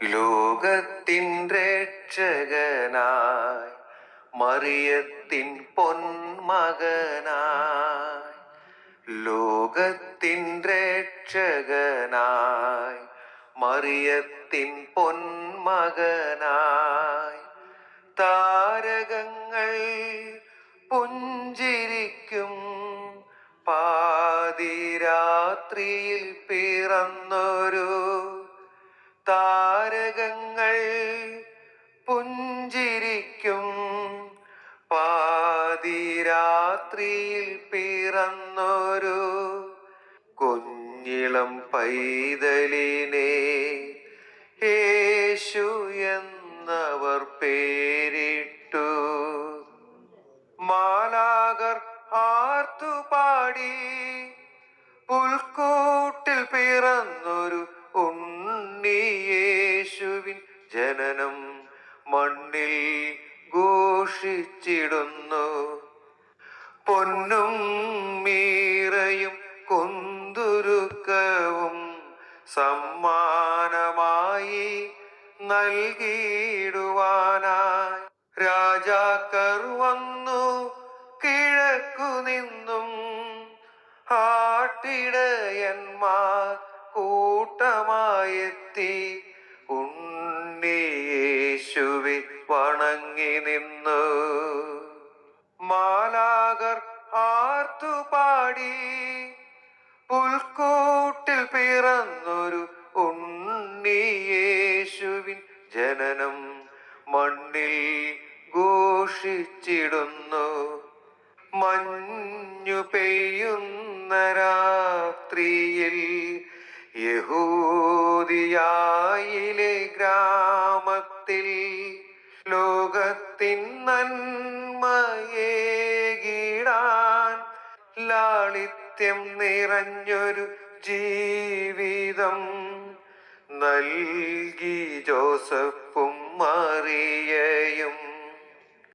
ലോകത്തിൻ രക്ഷകനായി മറിയത്തിൻ പൊന്മകനായി ലോകത്തിൻ രക്ഷകനായി മറിയത്തിൻ പൊന്മകനായി. താരകങ്ങൾ പുഞ്ചിരിക്കും പാതിരാത്രിയിൽ പിറന്നൊരു പാതിരാത്രിയിൽ പിറന്നൊരു കുഞ്ഞിളം പൈതലിനെ യേശു എന്നവർ പേരിട്ടു. മാലാകർ ആർത്തുപാടി പുൽക്കൂട്ടിൽ പിറന്നൊരു ഉണ്ണി യേശുവിൻ ജനനം മണ്ണിൽ ഘോഷിച്ചിടുന്നു. പൊന്നും മീറയും കൊന്തുരുക്കവും സമ്മാനമായി നൽകിയിടുവാനായി. രാജാക്കർ വന്നു കിഴക്കു നിന്നും ആട്ടിടയന്മാർ കൂട്ടമായെത്തി. ഉണ്ണിയേശുവി വണങ്ങി നിന്നു. ഘോഷിച്ചിടുന്നു. മഞ്ഞു പെയ്യുന്ന രാത്രിയിൽ യഹൂദിയായിലെ ഗ്രാമത്തിൽ ലോകത്തിൻ നന്മയേകിടാൻ ലാളിത്യം നിറഞ്ഞൊരു ജീവിതം നൽകി ജോസഫും